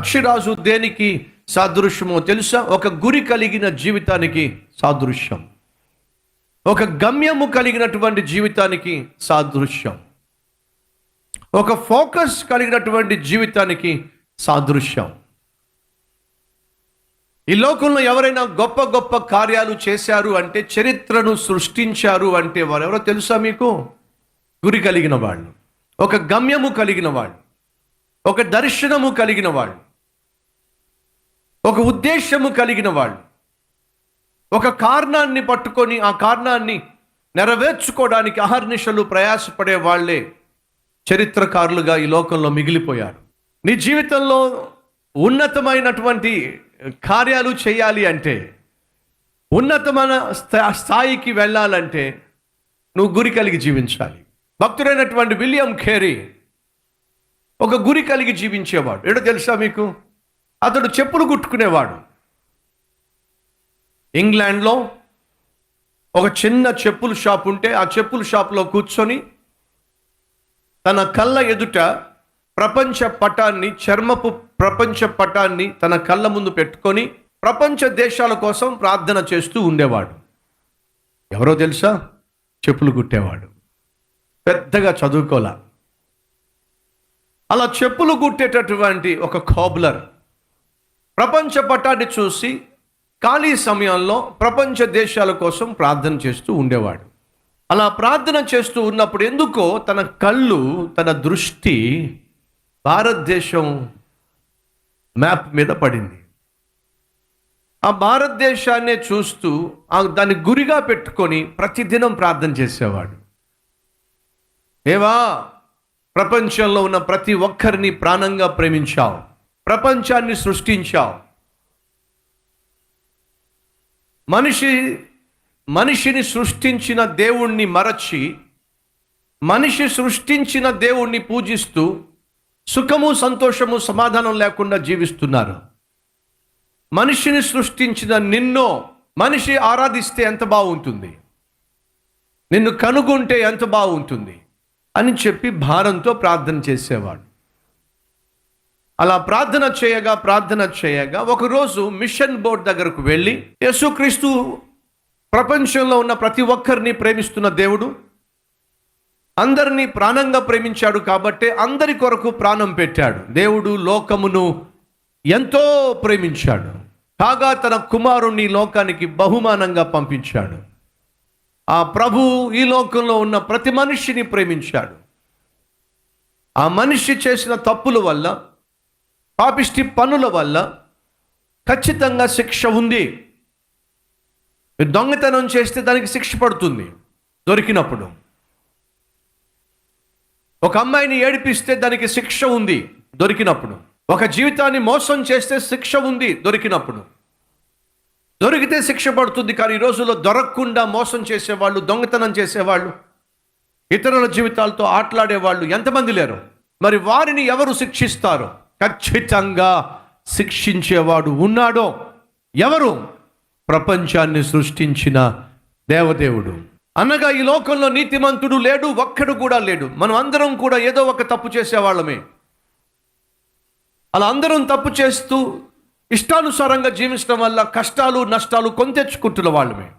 పక్షిరాజు దేనికి సాదృశ్యమో తెలుసా? ఒక గురి కలిగిన జీవితానికి సాదృశ్యం. ఒక గమ్యము కలిగినటువంటి జీవితానికి సాదృశ్యం. ఒక ఫోకస్ కలిగినటువంటి జీవితానికి సాదృశ్యం. ఈ లోకంలో ఎవరైనా గొప్ప గొప్ప కార్యాలు చేశారు అంటే చరిత్రను సృష్టించారు అంటే వారు ఎవరో తెలుసా మీకు? గురి కలిగిన వాళ్ళు. ఒక గమ్యము కలిగిన వాళ్ళు. ఒక దర్శనము కలిగిన వాళ్ళు. ఒక ఉద్దేశము కలిగిన వాళ్ళు. ఒక కారణాన్ని పట్టుకొని ఆ కారణాన్ని నెరవేర్చుకోవడానికి అహర్నిశలు ప్రయాసపడే వాళ్ళే చరిత్రకారులుగా ఈ లోకంలో మిగిలిపోయారు. నీ జీవితంలో ఉన్నతమైనటువంటి కార్యాలు చేయాలి అంటే ఉన్నతమైన స్థా- స్థాయికి వెళ్ళాలంటే నువ్వు గురి కలిగి జీవించాలి. భక్తుడైనటువంటి విలియం ఖేరీ ఒక గురి కలిగి జీవించేవాడు. ఏడో తెలుసా మీకు? అతడు చెప్పులు కుట్టుకునేవాడు. ఇంగ్లాండ్లో ఒక చిన్న చెప్పుల షాప్ ఉంటే ఆ చెప్పుల షాప్లో కూర్చొని తన కళ్ళ ఎదుట ప్రపంచ పటాన్ని చర్మపు ప్రపంచ పటాన్ని తన కళ్ళ ముందు పెట్టుకొని ప్రపంచ దేశాల కోసం ప్రార్థన చేస్తూ ఉండేవాడు. ఎవరో తెలుసా? చెప్పులు కుట్టేవాడు. పెద్దగా చదువుకోలే. అలా చెప్పులు కుట్టేటటువంటి ఒక కాబులర్ ప్రపంచ పటాన్ని చూసి ఖాళీ సమయంలో ప్రపంచ దేశాల కోసం ప్రార్థన చేస్తూ ఉండేవాడు. అలా ప్రార్థన చేస్తూ ఉన్నప్పుడు ఎందుకో తన కళ్ళు తన దృష్టి భారతదేశం మ్యాప్ మీద పడింది. ఆ భారతదేశాన్నే చూస్తూ ఆ దాన్ని గురిగా పెట్టుకొని ప్రతిదినం ప్రార్థన చేసేవాడు. ఏవా ప్రపంచంలో ఉన్న ప్రతి ఒక్కరిని ప్రాణంగా ప్రేమించావు. ప్రపంచాన్ని సృష్టించావు. మనిషి మనిషిని సృష్టించిన దేవుణ్ణి మరచి మనిషి సృష్టించిన దేవుణ్ణి పూజిస్తూ సుఖము సంతోషము సమాధానం లేకుండా జీవిస్తున్నారు. మనిషిని సృష్టించిన నిన్నో మనిషి ఆరాధిస్తే ఎంత బాగుంటుంది? నిన్ను కనుగొంటే ఎంత బాగుంటుంది? అని చెప్పి భారంతో ప్రార్థన చేసేవాడు. అలా ప్రార్థన చేయగా ప్రార్థన చేయగా ఒకరోజు మిషన్ బోర్డ్ దగ్గరకు వెళ్ళి యేసుక్రీస్తు ప్రపంచంలో ఉన్న ప్రతి ఒక్కరిని ప్రేమిస్తున్న దేవుడు అందరినీ ప్రాణంగా ప్రేమించాడు కాబట్టి అందరి కొరకు ప్రాణం పెట్టాడు. దేవుడు లోకమును ఎంతో ప్రేమించాడు. కాగా తన కుమారుణ్ణి లోకానికి బహుమానంగా పంపించాడు. ఆ ప్రభు ఈ లోకంలో ఉన్న ప్రతి మనిషిని ప్రేమించాడు. ఆ మనిషి చేసిన తప్పుల వల్ల పాపిష్టి పనుల వల్ల ఖచ్చితంగా శిక్ష ఉంది. దొంగతనం చేస్తే దానికి శిక్ష పడుతుంది దొరికినప్పుడు. ఒక అమ్మాయిని ఏడిపిస్తే దానికి శిక్ష ఉంది దొరికినప్పుడు. ఒక జీవితాన్ని మోసం చేస్తే శిక్ష ఉంది దొరికినప్పుడు. దొరికితే శిక్ష పడుతుంది కానీ ఈ రోజుల్లో దొరకకుండా మోసం చేసేవాళ్ళు దొంగతనం చేసేవాళ్ళు ఇతరుల జీవితాలతో ఆటలాడేవాళ్ళు ఎంతమంది లేరు? మరి వారిని ఎవరు శిక్షిస్తారు? ఖచ్చితంగా శిక్షించేవాడు ఉన్నాడో ఎవరు? ప్రపంచాన్ని సృష్టించిన దేవదేవుడు. అనగా ఈ లోకంలో నీతిమంతుడు లేడు ఒక్కడు కూడా లేడు. మనం అందరం కూడా ఏదో ఒక తప్పు చేసేవాళ్ళమే. అలా అందరం తప్పు చేస్తూ ఇష్టానుసారంగా జీవించడం వల్ల కష్టాలు నష్టాలు కొంతెచ్చుకుంటున్న వాళ్ళమే.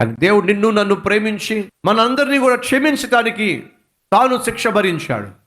అని దేవుడు నిన్ను నన్ను ప్రేమించి మనందరినీ కూడా క్షమించడానికి తాను శిక్ష భరించాడు.